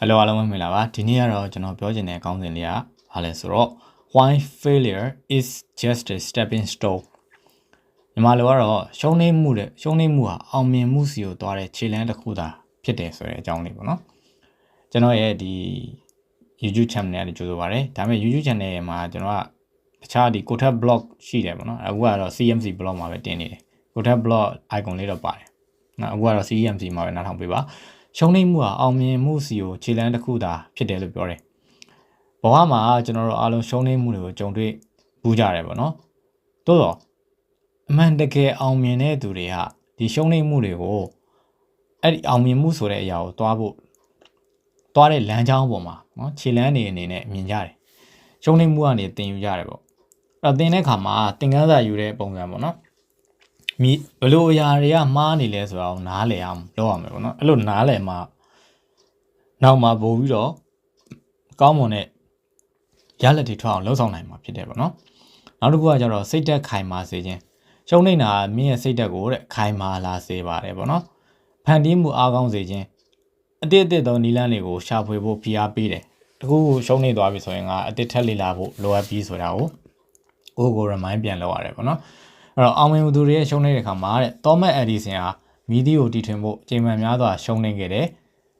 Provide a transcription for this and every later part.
Hello အားလုံးပဲမင်္ဂလာပါဒီနေ့ကတော့ကျွန်တော်ပြောချင်တဲ့အကောင်းစဉ်လေးကဘာလဲဆိုတော့ why failure is just a stepping stone မြန်မာလိုကတော့ရှုံးနေမှုတဲ့ရှုံးနေမှုဟာအောင်မြင်မှုစီကိုသွားတဲ့ခြေလှမ်းတစ်ခုသာဖြစ်တယ်ဆိုတဲ့အကြောင်းလေးပေါ့နော်ကျွန်တော်ရဲ့ဒီ YouTube channel နဲ့ကြိုဆိုပါရစေဒါပေမဲ့ YouTube channel ရဲ့မှာကျွန်တော်ကတခြားဒီ Kotak blog ရှိတယ်ပေါ့နော်အခုကတော့ CMC blog မှာပဲတင်နေတယ် Kotak blog icon လေးတော့ပါတယ်နော်အခုကတော့ CMC မှာပဲနားထောင်ပေးပါ ရှုံးနိမ့်မှုဟာအောင်မြင်မှုစီကိုခြေလှမ်းတစ်ခုသာဖြစ်တယ်လို့ပြောတယ်ဘဝမှာကျွန်တော်တို့အားလုံးရှုံးနိမ့်မှုတွေကိုကြုံတွေ့ဘူးကြတယ်ပေါ့နော်သို့တော့အမှန်တကယ်အောင်မြင်တဲ့သူတွေကဒီရှုံးနိမ့်မှုတွေကိုအဲ့ဒီအောင်မြင်မှုဆိုတဲ့အရာကိုတွားဖို့တွားတဲ့လမ်းကြောင်းပေါ်မှာနော်ခြေလှမ်းတွေအနေနဲ့မြင်ကြတယ်ရှုံးနိမ့်မှုကနေသင်ယူကြတယ်ပေါ့အဲ့တော့သင်တဲ့အခါမှာသင်ခန်းစာယူတဲ့ပုံစံပေါ့နော် မိဘလို့အရာတွေကမှားနေလဲဆိုတာကိုနားလည်အောင်လုပ်ရမယ်ပေါ့နော်အဲ့လိုနားလည်မှနောက်မှပို့ပြီးတော့ကောင်းမွန်တဲ့ရလက်တွေထွက်အောင်လှုပ်ဆောင်နိုင်မှာဖြစ်တယ်ပေါ့နော်နောက်တစ်ခုကကျတော့စိတ်သက်ခိုင်မာစေခြင်းရှုံးနေတာကမင်းရဲ့စိတ်သက်ကိုတဲ့ခိုင်မာလာစေပါတယ်ပေါ့နော်ဖန်တီးမှုအားကောင်းစေခြင်းအတိတ်အသစ်သောနီလန်းတွေကိုရှာဖွေဖို့ဖိအားပေးတယ်တခုခုရှုံးနေသွားပြီဆိုရင်ကအတိတ်ထက်လေလာဖို့လိုအပ်ပြီးဆိုတာကိုကိုယ်ကို remind ပြန်လုပ်ရတယ်ပေါ့နော် အဲ့တော့အောင်မြင်သူတွေရဲ့ရှုံးနေတဲ့ခါမှာတဲ့ Thomas Edison ဟာမီဒီကိုတီထွင်ဖို့အချိန်မှန်များစွာရှုံးနေခဲ့တယ်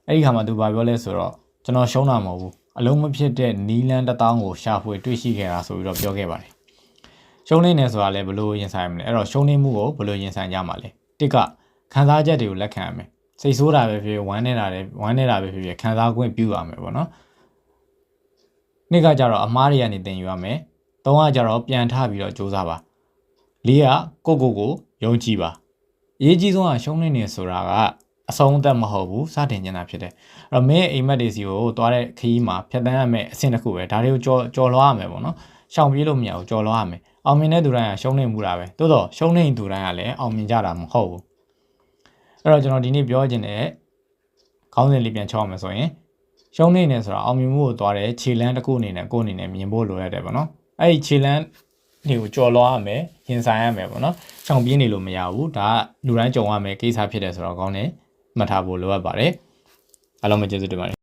အဲ့ဒီခါမှာသူဘာပြောလဲဆိုတော့ကျွန်တော်ရှုံးတာမဟုတ်ဘူးအလုံးမဖြစ်တဲ့နီလန်းတစ်တောင်းကိုရှာဖွေတွေ့ရှိခဲ့တာဆိုပြီးတော့ပြောခဲ့ပါတယ်ရှုံးနေနေဆိုတာလည်းဘလို့ရင်ဆိုင်မလဲအဲ့တော့ရှုံးနေမှုကိုဘလို့ရင်ဆိုင်ကြမှာလဲတစ်ကခံစားချက်တွေကိုလက်ခံရမယ်စိတ်ဆိုးတာပဲဖြစ်ဖြစ်ဝမ်းနေတာလည်းဝမ်းနေတာပဲဖြစ်ဖြစ်ခံစား권ပြုရမယ်ပေါ့နော်နှစ်ကကြတော့အမားတွေကနေသင်ယူရမယ်သုံးကကြတော့ပြန်ထပြီးတော့စူးစမ်းပါ လေးကကိုကိုကိုယုံကြည်ပါအရေးကြီးဆုံးကရှုံးနေနေဆိုတာကအဆုံးသက်မဟုတ်ဘူးစတင်နေတာဖြစ်တယ်အဲ့တော့မင်းအိမ်မက်တွေစီကိုသွားတဲ့ခရီးမှာဖြတ်တန်းရမယ်အဆင့်တစ်ခုပဲဒါတွေကိုကြော်ကြော်လွှားရမယ်ပေါ့နော်ရှောင်ပြေးလို့မရဘူးကြော်လွှားရမယ်အောင်မြင်တဲ့သူတိုင်းကရှုံးနေမှုတာပဲသို့တော့ရှုံးနေသူတိုင်းကလည်းအောင်မြင်ကြတာမဟုတ်ဘူးအဲ့တော့ကျွန်တော်ဒီနေ့ပြောချင်တဲ့ခေါင်းစဉ်လေးပြန်ချောက်အောင်မယ်ဆိုရင်ရှုံးနေနေဆိုတာအောင်မြင်မှုကိုသွားတဲ့ခြေလမ်းတစ်ခုအနေနဲ့ကိုယ်အနေနဲ့မြင်ဖို့လိုရတယ်ပေါ့နော်အဲ့ဒီခြေလမ်း တွေကိုကြော်လွှားရမယ်ရင်ဆိုင်ရမယ်ပေါ့နော်ရှောင်ပြေးနေလို့မရဘူးဒါကလူတိုင်းကြုံရမယ်ကိစ္စဖြစ်တယ်ဆိုတော့ကောင်းတယ်မှတ်ထားဖို့လိုအပ်ပါတယ်အားလုံးပဲကျေးဇူးတင်ပါတယ်